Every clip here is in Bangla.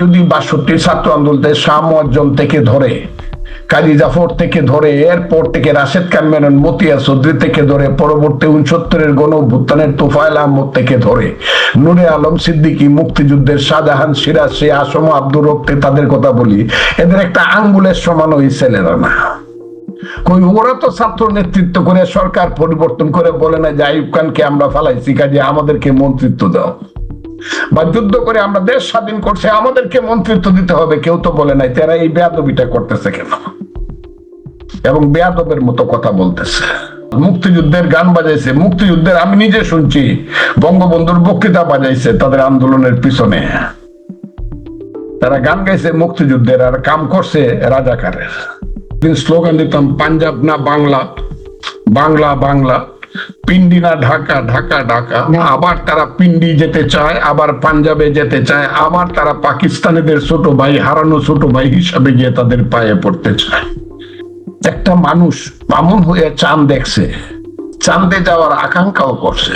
যদি বাষট্টি ছাত্র আন্দোলনের শাহ মুয়াজ্জম থেকে ধরে, কাজী জাফর থেকে ধরে, এরপর থেকে রাশেদ মেনন মতিয়া চৌধুরী থেকে ধরে, পরবর্তী উনসত্তরের গণ অভ্যুত্থানের তোফায়েল আহমদ থেকে ধরে, নুরে আলম সিদ্দিকী, মুক্তিযুদ্ধের শাহজাহান, সিরাজ সে আসম আব্দুর রক্তে তাদের কথা বলি, এদের একটা আঙ্গুলের সমান ওই ছেলেরা না। কই, ওরা তো ছাত্র নেতৃত্ব করে, সরকার পরিবর্তন করে বলে না যে আইব খানকে আমরা ফালাইছি, কাজে আমাদেরকে মন্ত্রিত্ব দাও। বা যুদ্ধ করে আমরা দেশ স্বাধীন করছে, আমাদেরকে মন্ত্রিত্ব দিতে হবে। কেউ তো বলে নাই, তারা এই বেয়াদবিটা করতেছে কেন? এবং বেয়াদবের মতো কথা বলতেছে। মুক্তিযুদ্ধের গান বাজাইছে, মুক্তিযুদ্ধের আমি নিজে শুনছি, বঙ্গবন্ধুর বক্তৃতা বাজাইছে তাদের আন্দোলনের পিছনে। তারা গান গাইছে মুক্তিযুদ্ধের, আর কাম করছে রাজাকারের। স্লোগান দিতাম, পাঞ্জাব না বাংলা? বাংলা বাংলা। পিন্ডি না ঢাকা ঢাকা ঢাকা। আবার তারা পিন্ডি যেতে চায় আবার পাঞ্জাবে যেতে চায় আবার তারা পাকিস্তানিদের ছোট ভাই হারানো ছোট ভাই হিসাবে গিয়ে তাদের পায়ে পড়তে চায়। একটা মানুষ বামন হয়ে চাঁদ দেখছে। চাঁদে যাওয়ার আকাঙ্ক্ষাও করছে।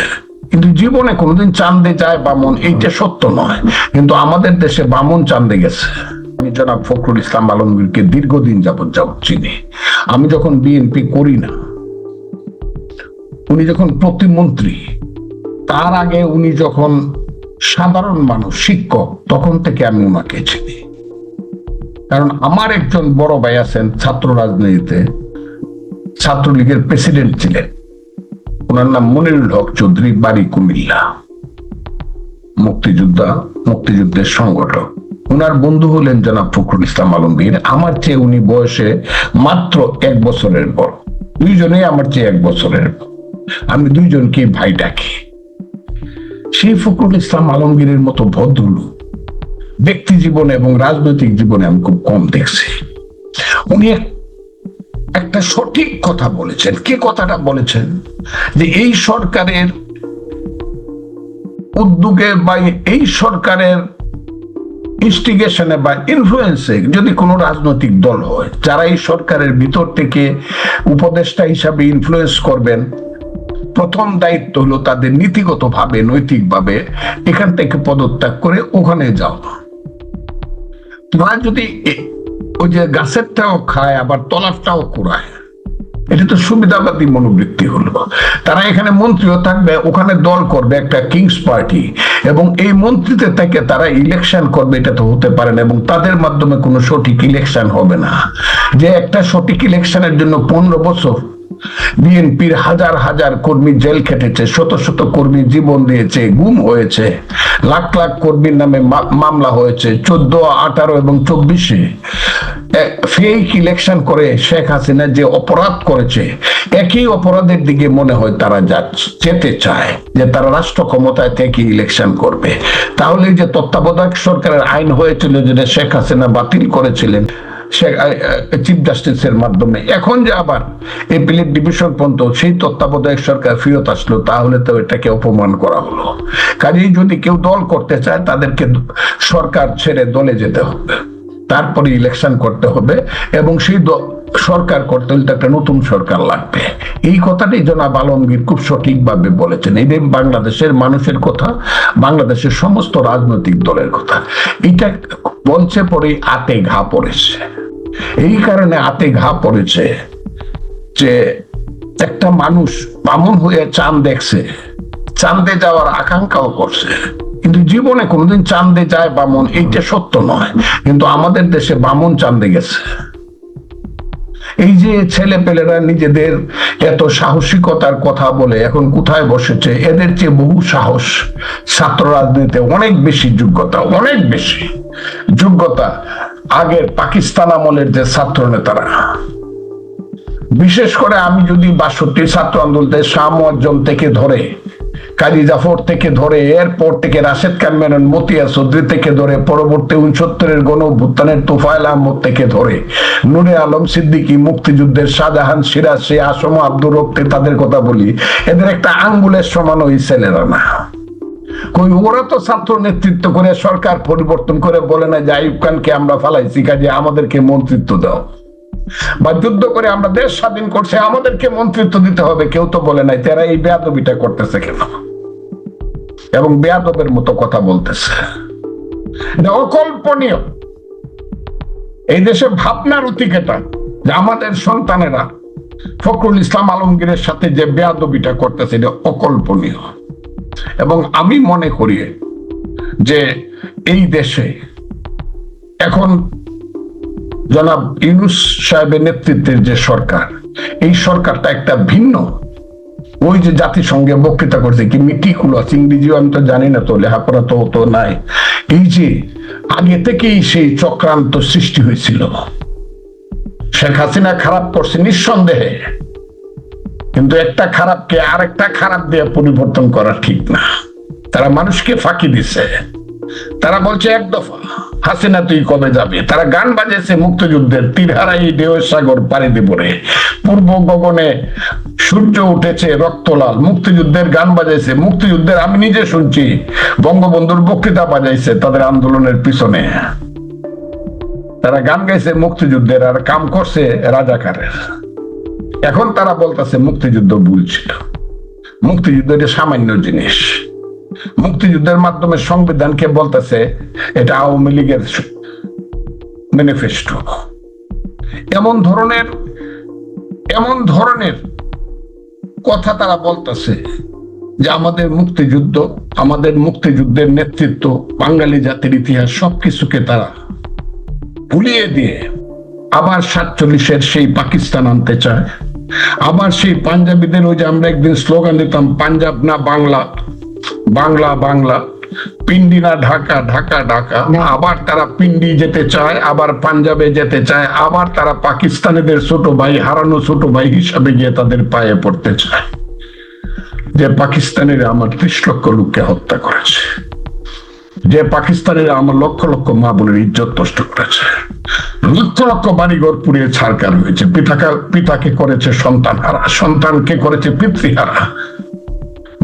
কিন্তু জীবনে কোনোদিন চাঁদে যায় বামন এইটা সত্য নয়। কিন্তু আমাদের দেশে বামন চাঁদে গেছে। আমি জনাব ফখরুল ইসলাম আলমগীরকে দীর্ঘদিন যাবৎ যাবৎ চিনি। আমি যখন বিএনপি করি না উনি যখন প্রতিমন্ত্রী, তার আগে উনি যখন সাধারণ মানুষ, শিক্ষক, তখন থেকে আমি ওনাকে চিনি। কারণ আমার একজন বড় ভাই আছেন ছাত্র রাজনীতিতে, ছাত্রলীগের প্রেসিডেন্ট ছিলেন। ওনার নাম মনিরুল হক চৌধুরী, বাড়ি কুমিল্লা। মুক্তিযোদ্ধা, মুক্তিযুদ্ধের সংগঠক। ওনার বন্ধু হলেন জনাব ফখরুল ইসলাম আলমগীর। আমার চেয়ে উনি বয়সে মাত্র এক বছরের বড়। দুইজনেই আমার চেয়ে এক বছরের বড়। আমি দুইজনকে ভাই ডাকি। সেই ফখরুল ইসলাম আলমগীরের মতো ভদ্রলোক ব্যক্তি জীবনে এবং রাজনৈতিক জীবনে আমি খুব কম দেখছি। উনি একটা সঠিক কথা বলেছেন। কি কথাটা বলেছেন? যে এই সরকারের উদ্যোগে বা এই সরকারের ইনস্টিগেশনে বা ইনফ্লুয়েন্সে যদি কোনো রাজনৈতিক দল হয়, যারা এই সরকারের ভিতর থেকে উপদেষ্টা হিসাবে ইনফ্লুয়েন্স করবেন প্রথম দায়িত্ব হলো তাদের নীতিগতভাবে, নৈতিকভাবে এখান থেকে পদত্যাগ করে ওখানে যাও। তোমরা যদি ওই যে গাছেরটাও খায়, আবার তলারটাও কুড়ায়, এটা তো সুবিধাবাদী মনোবৃত্তি হলো। তারা এখানে মন্ত্রীও থাকবে, ওখানে দল করবে, একটা কিংস পার্টি, এবং এই মন্ত্রীতে থেকে তারা ইলেকশন করবে, এটা তো হতে পারে না, এবং তাদের মাধ্যমে কোনো সঠিক ইলেকশন হবে না। যে একটা সঠিক ইলেকশনের জন্য পনেরো বছর বিএনপির হাজার হাজার কর্মী জেল খেটেছে, শত শত কর্মী জীবন দিয়েছে, গুম হয়েছে, লাখ লাখ কর্মীর নামে মামলা হয়েছে, চোদ্দ, আঠারো এবং চব্বিশে। ফেক ইলেকশন করে শেখ হাসিনা যে অপরাধ করেছে, একই অপরাধের দিকে মনে হয় তারা যেতে চায়, যে তারা রাষ্ট্র ক্ষমতায় থেকে ইলেকশন করবে। তাহলে যে তত্ত্বাবধায়ক সরকারের আইন হয়েছিল যেটা শেখ হাসিনা বাতিল করেছিলেন চিফ জাস্টিসের মাধ্যমে। এখন যে আবার এই পিলিপ ডিভিশন পর্যন্ত সেই তত্ত্বাবধায়ক সরকার ফিরত আসলো, তাহলে তো এটাকে অপমান করা হলো। কাজেই যদি কেউ দল করতে চায়, তাদেরকে সরকার ছেড়ে দলে যেতে হবে। তারপরে ইলেকশন করতে হবে এবং সেই সরকার করতে হলে একটা নতুন সরকার লাগবে। এই কথাটি জনাব আলমগীর খুব সঠিকভাবে বলেছেন। এই বাংলাদেশের মানুষের কথা, বাংলাদেশের সমস্ত রাজনৈতিক দলের কথা, এটা বলছে পরে আতে ঘা পড়েছে। এই কারণে আতে ঘা পড়েছে যে একটা মানুষ বামন হয়ে চাঁদ দেখছে, চাঁদে যাওয়ার আকাঙ্ক্ষাও করছে। কিন্তু জীবনে কোনোদিন চাঁদে যায় বামন, এইটা সত্য নয়। কিন্তু আমাদের দেশে বামন চাঁদে গেছে। এই যে ছেলে পেলেরা নিজেদের এত সাহসিকতার কথা বলে এখন কোথায় বসেছে? এদের চেয়ে বহু সাহস ছাত্র রাজনীতিতে অনেক বেশি যোগ্যতা, অনেক বেশি যোগ্যতা আগের পাকিস্তান আমলের যে ছাত্র নেতারা। বিশেষ করে আমি যদি বাষট্টি ছাত্র আন্দোলনের মুয়াজ্জম থেকে ধরে কাজী জাফর থেকে ধরে এরপর থেকে রাশেদ খান মেনন মতিয়া চৌধুরী থেকে ধরে পরবর্তী উনসত্তরের গণ অভ্যুত্থানের তোফায়েল আহমদ থেকে ধরে। নুরে আলম সিদ্দিকী মুক্তিযুদ্ধের শাহজাহান সিরাজ, সে আসম আব্দুর রক্তে তাদের কথা বলি। এদের একটা আঙ্গুলের সমান ওই ছেলেরা না। কই, ওরা তো ছাত্র নেতৃত্ব করে সরকার পরিবর্তন করে বলে না যে আইব খানকে আমরা ফালাইছি, কাজে আমাদেরকে মন্ত্রিত্ব দাও। বা যুদ্ধ করে আমরা দেশ স্বাধীন করছে, আমাদেরকে মন্ত্রিত্ব দিতে হবে। কেউ তো বলে নাই, তারা এই বেয়াদবিটা করতেছে কেন? এবং বেয়াদবের মতো কথা বলতেছে। অকল্পনীয়। এই দেশে ভাবনার অতিকেটা, যে আমাদের সন্তানেরা ফখরুল ইসলাম আলমগীরের সাথে যে বেয়াদবিটা করতেছে, এটা অকল্পনীয়। এবং আমি মনে করি যে এই দেশে এখন জনাব ইউনুস সাহেবের নেতৃত্বের যে সরকার, এই সরকারটা একটা ভিন্ন। ওই যে জাতিসংঘে বক্তৃতা করছে কি মিটিকুলাস ইংরেজিও আমি তো জানি না তো, লেখাপড়া তো তো নাই। এই যে আগে থেকেই সেই চক্রান্ত সৃষ্টি হয়েছিল। শেখ হাসিনা খারাপ করছে নিঃসন্দেহে। কিন্তু একটা খারাপকে আরেকটা খারাপ দিয়ে পরিবর্তন করা ঠিক না। তারা মানুষকে ফাঁকি দিছে। তারা বলছে এক দফা। হাসিনা তুই কবে যাবে? তারা গান বাজেছে মুক্তিযুদ্ধের তীরহারাই ঢেউ সাগর পাড়ি দেবরে পূর্ব গগনে সূর্য উঠেছে রক্তলাল, মুক্তিযুদ্ধের গান বাজাইছে মুক্তিযুদ্ধের আমি নিজে শুনছি। বঙ্গবন্ধুর বক্তৃতা বাজাইছে তাদের আন্দোলনের পিছনে। তারা গান গাইছে মুক্তিযুদ্ধের আর কাম করছে রাজাকারের। এখন তারা বলতেছে মুক্তিযুদ্ধ ভুল ছিল। মুক্তিযুদ্ধ এটা সামান্য জিনিস। মুক্তিযুদ্ধের মাধ্যমে সংবিধানকে বলতেছে, এটা আওয়ামী লীগের ম্যানিফেস্টো এমন ধরনের এমন ধরনের কথা তারা বলতেছে যে আমাদের মুক্তিযুদ্ধ, আমাদের মুক্তিযুদ্ধের নেতৃত্ব, বাঙালি জাতির ইতিহাস সবকিছুকে তারা ভুলিয়ে দিয়ে আবার সাতচল্লিশের সেই পাকিস্তান আনতে চায়। আবার সেই পাঞ্জাবিদের ওই যে আমরা একদিন স্লোগান দিতাম, পাঞ্জাব না বাংলা। বাংলা বাংলা। পিন্ডি না ঢাকা ঢাকা ঢাকা। আবার তারা পিন্ডি যেতে চায় আবার পাঞ্জাবে যেতে চায় আবার তারা পাকিস্তানিদের ছোট ভাই হারানো ছোট ভাই হিসাবে গিয়ে তাদের পায়ে পড়তে চায়। যে পাকিস্তানের আমার ত্রিশ লক্ষ লোককে হত্যা করেছে। যে পাকিস্তানের আমার লক্ষ লক্ষ মা বোনের ইজ্জত নষ্ট করেছে। লক্ষ লক্ষ বাড়িঘর পুড়িয়ে ছাড়কার হয়েছে। পিতাকে পিতাকে করেছে সন্তান হারা সন্তানকে করেছে পিতৃহারা।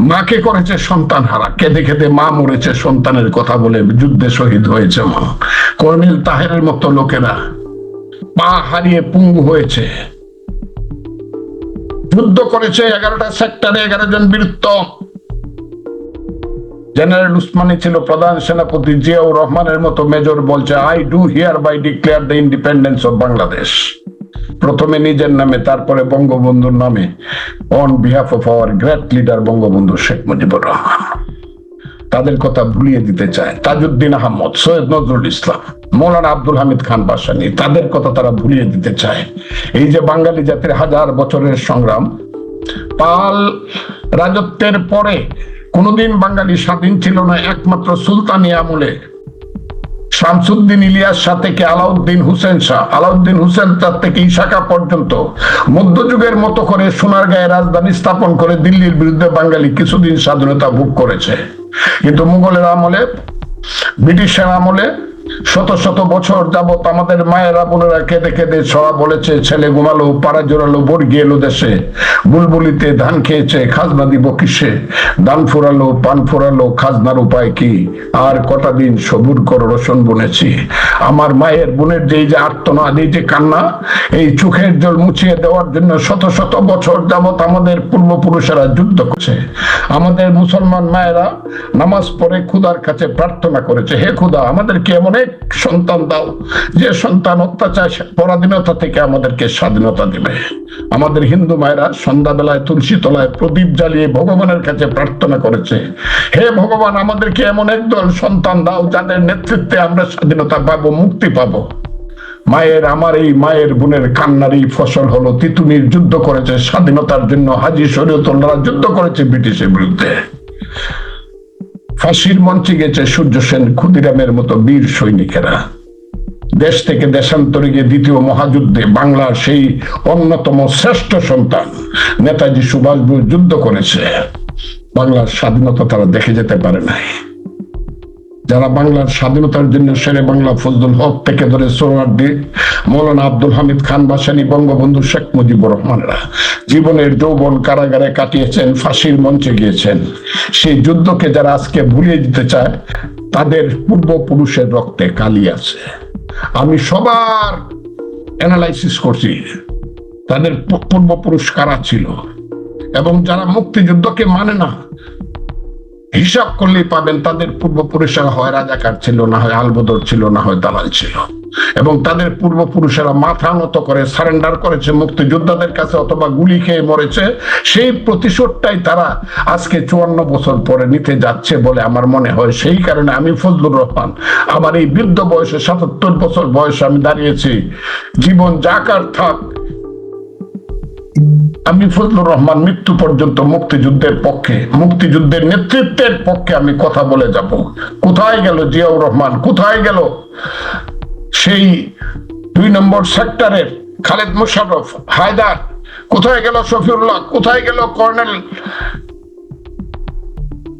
মাকে করেছে সন্তান হারা, কেঁদে কেঁদে মা মরেছে সন্তানের কথা বলে যুদ্ধে শহীদ হয়েছে মা। কর্নেল তাহেরের মতো লোকেরা পা হারিয়ে পুঙ্গু হয়েছে। যুদ্ধ করেছে এগারোটা সেক্টরে, এগারো জন বীরত্ব জেনারেল উসমানী ছিল প্রধান সেনাপতি, জিয়াউর রহমানের মতো মেজর বলছে I do hereby declare the independence of Bangladesh প্রথমে নিজের নামে, তারপরে বঙ্গবন্ধুর নামে। On behalf of our great leader Bangabandhu Sheikh Mujibur Rahman. তাদের কথা ভুলিয়ে দিতে চায়। তাজউদ্দিন আহমদ, সৈয়দ নজরুল ইসলাম, মৌলানা আব্দুল হামিদ খান বাসানি, তাদের কথা তারা ভুলিয়ে দিতে চায়। এই যে বাঙালি জাতির হাজার বছরের সংগ্রাম, পাল রাজত্বের পরে কোনোদিন বাঙালি স্বাধীন ছিল না, একমাত্র সুলতানি আমলে শামসুদ্দিন ইলিয়াস শাহ থেকে আলাউদ্দিন হুসেন শাহ। আলাউদ্দিন হুসেন তার থেকে ইশাকা পর্যন্ত। মধ্যযুগের মতো করে সোনার গায়ে রাজধানী স্থাপন করে দিল্লির বিরুদ্ধে বাঙালি কিছুদিন স্বাধীনতা ভোগ করেছে। কিন্তু মুঘলের আমলে, ব্রিটিশের আমলে শত শত বছর যাবত আমাদের মায়েরা বোনেরা কেঁদে কেঁদে ছড়া বলেছে, ছেলে ঘুমালো, পাড়া জোরালো বর্গি এলো দেশে। বুলবুলিতে ধান খেয়েছে, খাজনা দিব কিসে? দান ফুরালো, পান ফুরালো, খাজনার উপায় কি? আর কটা দিন সবুর কর রসন বুনেছি। আমার মায়ের বোনের যে যে আর্তনাদ, এই যে কান্না, এই চোখের জল মুছিয়ে দেওয়ার জন্য শত শত বছর যাবত আমাদের পূর্বপুরুষেরা যুদ্ধ করছে। আমাদের মুসলমান মায়েরা নামাজ পড়ে খুদার কাছে প্রার্থনা করেছে, হে খুদা আমাদেরকে এমন এক সন্তান দাও। যে সন্তান অত্যাচার পরাধীনতা থেকে আমাদেরকে স্বাধীনতা দিবে। আমাদের হিন্দু মায়েরা সন্ধ্যাবেলায় তুলসী তলায় প্রদীপ জ্বালিয়ে ভগবানের কাছে প্রার্থনা করেছে। হে ভগবান, আমাদেরকে এমন একদল সন্তান দাও যাদের নেতৃত্বে আমরা স্বাধীনতা পাবো, মুক্তি পাবো। মায়ের, আমার এই মায়ের বোনের কান্নারই ফসল হলো তিতুমির যুদ্ধ করেছে, স্বাধীনতার জন্য হাজি শরীয়তুল্লাহ যুদ্ধ করেছে ব্রিটিশের বিরুদ্ধে। ফাঁসির মঞ্চে গেছে সূর্য সেন ক্ষুদিরামের মতো বীর সৈনিকেরা। দেশ থেকে দেশান্তরে গিয়ে দ্বিতীয় মহাযুদ্ধে বাংলার সেই অন্যতম শ্রেষ্ঠ সন্তান নেতাজি সুভাষ যুদ্ধ করেছে। বাংলার স্বাধীনতা তারা দেখে যেতে পারে নাই। যারা বাংলার স্বাধীনতার জন্য শেরে বাংলা ফজলুল হক থেকে ধরে সোহরার্দি মৌলানা আব্দুল হামিদ খান বাসানি বঙ্গবন্ধু শেখ মুজিবুর রহমানরা জীবনের যৌবন কারাগারে কাটিয়েছেন, ফাঁসির মঞ্চে গিয়েছেন। সেই যুদ্ধকে যারা আজকে ভুলিয়ে দিতে চায়, তাদের পূর্বপুরুষের রক্তে কালি আছে। আমি সবার অ্যানালাইসিস করছি, তাদের পূর্বপুরুষ কারা ছিল? এবং যারা মুক্তিযুদ্ধকে মানে না হিসাব করলেই পাবেন তাদের পূর্বপুরুষেরা হয় রাজাকার ছিল না, হয় আলবদর ছিল না, হয় দালাল ছিল। এবং তাদের পূর্বপুরুষেরা মাথা নত করে, সারেন্ডার করেছে মুক্তিযোদ্ধাদের কাছে অথবা গুলি খেয়ে মরেছে, সেই প্রতিশোধটাই তারা আজকে চুয়ান্ন বছর পরে নিতে যাচ্ছে বলে আমার মনে হয়। সেই কারণে আমি ফজলুর রহমান, আমার এই বৃদ্ধ বয়সে সাতাত্তর বছর বয়সে আমি দাঁড়িয়েছি। জীবন যাকার থাক আমি ফজলুর রহমান মৃত্যু পর্যন্ত মুক্তিযুদ্ধের পক্ষে, মুক্তিযুদ্ধের নেতৃত্বের পক্ষে আমি কথা বলে যাব। কোথায় গেল জিয়াউর রহমান? কোথায় গেল? সেই দুই নম্বর সেক্টরের খালেদ মুশারফ হায়দার। কোথায় গেল শফিউল্লাহ? কোথায় গেল কর্নেল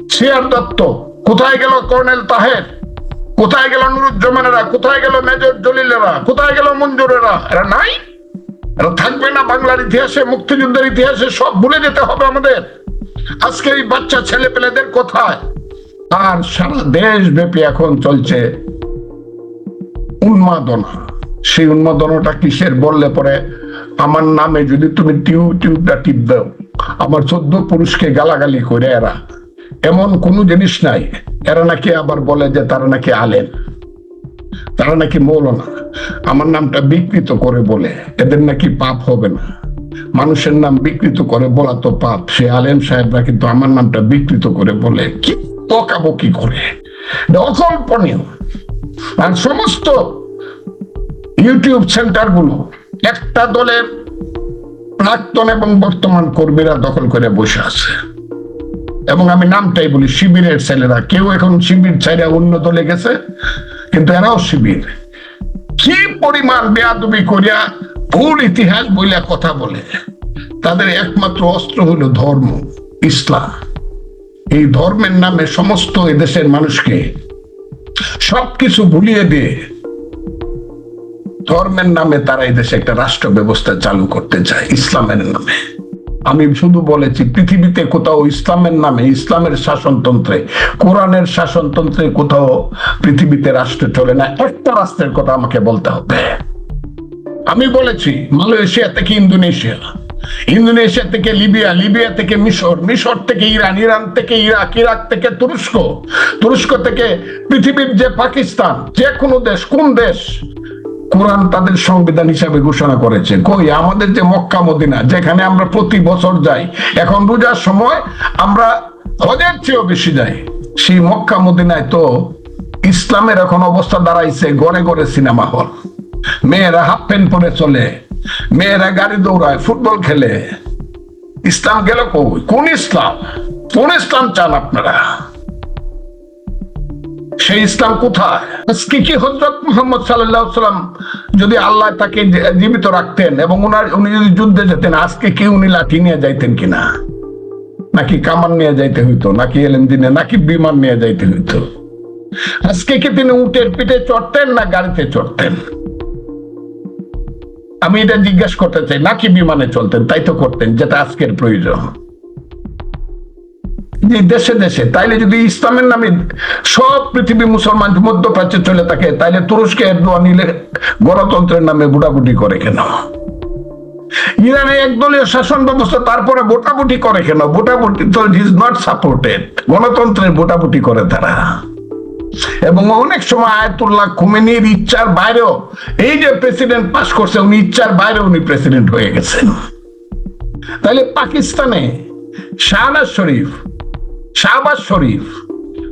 সিয়ার দত্ত? কোথায় গেল কর্নেল তাহের? কোথায় গেল নুরুজ্জামানেরা? কোথায় গেল মেজর জলিলেরা? কোথায় গেল মঞ্জুরেরা? এরা নাই? থাকবে না বাংলার ইতিহাসে, মুক্তিযুদ্ধের ইতিহাসে, সব ভুলে যেতে হবে আমাদের। আজকে এই বাচ্চা ছেলে পেলেদের কোথায়? আর সারা দেশ ব্যাপী এখন চলছে উন্মাদনা। সেই উন্মাদনাটা কিসের বললে পরে, আমার নামে যদি তুমি টিউ টিউবটা টিপ দাও, আমার চোদ্দ পুরুষকে গালাগালি করে এরা। এমন কোন জিনিস নাই। এরা নাকি আবার বলে যে তারা নাকি আলেন তারা নাকি মৌলনা। আমার নামটা বিকৃত করে বলে। এদের নাকি পাপ হবে না। মানুষের নাম বিকৃত করে বলা তো পাপ। সে আলেম সাহেবরা কিন্তু আমার নামটা বিকৃত করে বলে। কি বকাবকি করে? অকল্পনীয়। আর সমস্ত ইউটিউব সেন্টারগুলো একটা দলের প্রাক্তন এবং বর্তমান কর্মীরা দখল করে বসে আছে। এবং আমি নামটাই বলি শিবিরের ছেলেরা। কেউ এখন শিবির ছেড়ে অন্য দলে গেছে? কিন্তু এরাও শিবির। কি পরিমাণ বেয়াদবি করিয়া ভুল ইতিহাস বইলা কথা বলে। তাদের একমাত্র অস্ত্র হলো ধর্ম, ইসলাম। এই ধর্মের নামে সমস্ত এদেশের মানুষকে সবকিছু ভুলিয়ে দিয়ে ধর্মের নামে তারা এই দেশে একটা রাষ্ট্র ব্যবস্থা চালু করতে চায়, ইসলামের নামে। আমি শুধু বলেছি, পৃথিবীতে কোথাও ইসলামের নামে, ইসলামের শাসনতন্ত্রে, কোরআনের শাসনতন্ত্রে কোথাও পৃথিবীতে রাষ্ট্র চলে না। একটা রাষ্ট্রের কথা আমাকে বলতে হবে। আমি বলেছি, মালয়েশিয়া থেকে ইন্দোনেশিয়া ইন্দোনেশিয়া থেকে লিবিয়া লিবিয়া থেকে মিশর মিশর থেকে ইরান ইরান থেকে ইরাক ইরাক থেকে তুরস্ক তুরস্ক থেকে পৃথিবীর যে পাকিস্তান, যে কোনো দেশ, কোন দেশ কোরআন তাদের সংবিধান হিসাবে ঘোষণা করেছে। কই? আমাদের যে মক্কা মদিনা, যেখানে আমরা প্রতি বছর যাই, এখন রোজার সময় আমরা হজের চেয়েও বেশি যাই। সেই মক্কা মদিনায় তো ইসলামের এখন অবস্থা দাঁড়াইছে, গড়ে গড়ে সিনেমা হল। মেয়েরা হাফ প্যান্ট পরে চলে, মেয়েরা গাড়ি দৌড়ায়, ফুটবল খেলে। ইসলাম গেল কোন ইসলাম? কোন ইসলাম চান আপনারা? সেই ইসলাম কোথায়? কি হজরত মোহাম্মদ সাল্লাহ সাল্লাম যদি আল্লাহ তাকে জীবিত রাখতেন এবং ওনার উনি যদি যুদ্ধে যেতেন, আজকে কি উনি লাঠি নিয়ে যাইতেন কিনা? নাকি কামান নিয়ে যাইতে হইতো? নাকি এলেন দিনে, নাকি বিমান নিয়ে যাইতে হইতো? আজকে কি তিনি উটের পিঠে চড়তেন না গাড়িতে চড়তেন? আমি এটা জিজ্ঞাসা করতে চাই, নাকি বিমানে চলতেন? তাই তো করতেন, যেটা আজকের প্রয়োজন। দেশে দেশে তাইলে যদি ইসলামের নামে সব পৃথিবী মুসলমান মধ্যপ্রাচ্যে চলে থাকে, তাইলে তুরস্কে এরদোয়ান নিলে গণতন্ত্রের নামে বুটাবুটি করে কেন? ইরানে একদলীয় শাসন ব্যবস্থা, তারপরে করে কেন? তো ইজ নট সাপোর্টেড গণতন্ত্রের করে তারা। এবং অনেক সময় আয়াতুল্লাহ খুমেনির ইচ্ছার বাইরেও, এই যে প্রেসিডেন্ট পাস করছে, উনি ইচ্ছার বাইরে উনি প্রেসিডেন্ট হয়ে গেছেন। তাহলে পাকিস্তানে শাহনাজ শরীফ শাহবাজ শরীফ,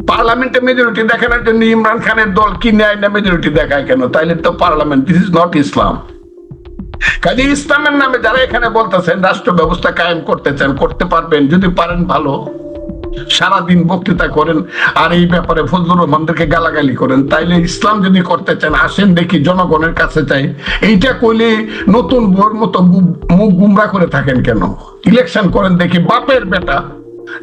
পার্লামেন্টে মেজরিটি দেখানোর জন্য ইমরান খানের দল কি নেয় না মেজরিটি দেখায় কেন? তাইলে তো parliament this is not Islam কাজে ইসলামের নামে যারা এখানে বলতেছেন, রাষ্ট্র ব্যবস্থা কায়েম করতে চান করতে পারবেন, যদি পারেন ভালো। সারাদিন বক্তৃতা করেন, আর এই ব্যাপারে ফজলুর রহমানদেরকে গালাগালি করেন। তাইলে ইসলাম যদি করতে চান, আসেন দেখি জনগণের কাছে চাই এইটা কইলে নতুন বউর মতো মুখ গুমরা করে থাকেন কেন? ইলেকশন করেন দেখি, বাপের বেটা।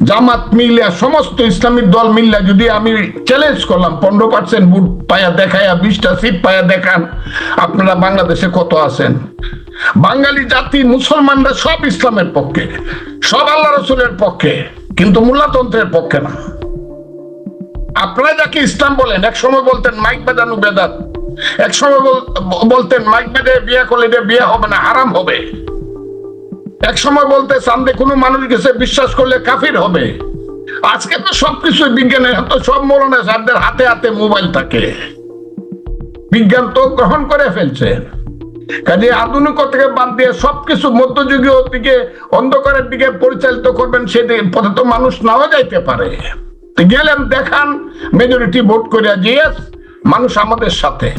জামাত মিলিয়া, সমস্ত ইসলামিক দল মিল্লা যদি আমি চ্যালেঞ্জ করলাম, পনেরো পার্সেন্ট বুট পায়া দেখায়া বিশটা সিট পায়া দেখান, আপনারা বাংলাদেশে কত আছেন? বাঙালি জাতি, মুসলমানরা সব ইসলামের পক্ষে, সব আল্লাহ রসুলের পক্ষে, কিন্তু মূল্যতন্ত্রের পক্ষে না। আপনারা যাকে ইসলাম বলেন, এক সময় বলতেন, মাইক বাজানো বেদাত। এক সময় বল- বলতেন, মাইক বেঁধে বিয়ে করলে বিয়ে হবে না, হারাম হবে। এক সময় বলতে চান্দে কোনো মানুষ গেছে, বিশ্বাস করলে কাফির হবে। আজকে তো সবকিছু বিজ্ঞানের হাতে, সব মরণে সাহেবদের হাতে হাতে মোবাইল থাকে। বিজ্ঞান তো গ্রহণ করে ফেলছে। কাজে আধুনিকতাকে বাদ দিয়ে সবকিছু মধ্যযুগীয় দিকে, অন্ধকারের দিকে পরিচালিত করবেন সেদিকে পথে তো মানুষ নাও যাইতে পারে। গেলেন, দেখান মেজরিটি ভোট করে যে মানুষ আমাদের সাথে।